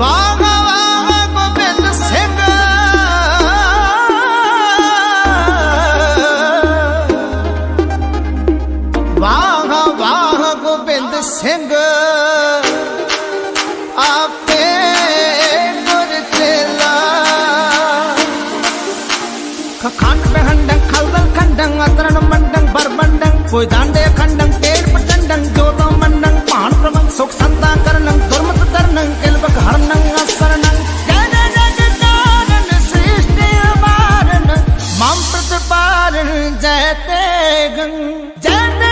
ਵਾਹ ਵਾਹ ਗੋਬਿੰਦ ਸਿੰਘ। ਵਾਹ ਵਾਹ ਗੋਬਿੰਦ ਸਿੰਘ। ਆਪੇ ਗੁਰ ਚੇਲਾ। ਖੰਡ ਬਹੰਡੰ ਖਲਦਲ ਖੰਡੰ ਅਤਰਣ ਮੰਡੰ, ਬਰਬੰਡੰ। ਕੋਈ ਦਾੰਡੇ ਖੰਡੰ ਤੇੜ ਪ੍ਰਚੰਡੰ ਜੋਤੋ ਮੰਡੰ। ਭਾਨ ਪ੍ਰਮੰ ਸੁਖ ਸੰਤਾ ਕਰਨ ಶರಣಂ ಗೆಲ್ಬೇಕು ಹರಣಂಗ ಶರಣಂ ಮಾಂ ಪ್ರತಿಪಾರಣ ಜಯತೆ ಗಂಗ ಜಯತೆ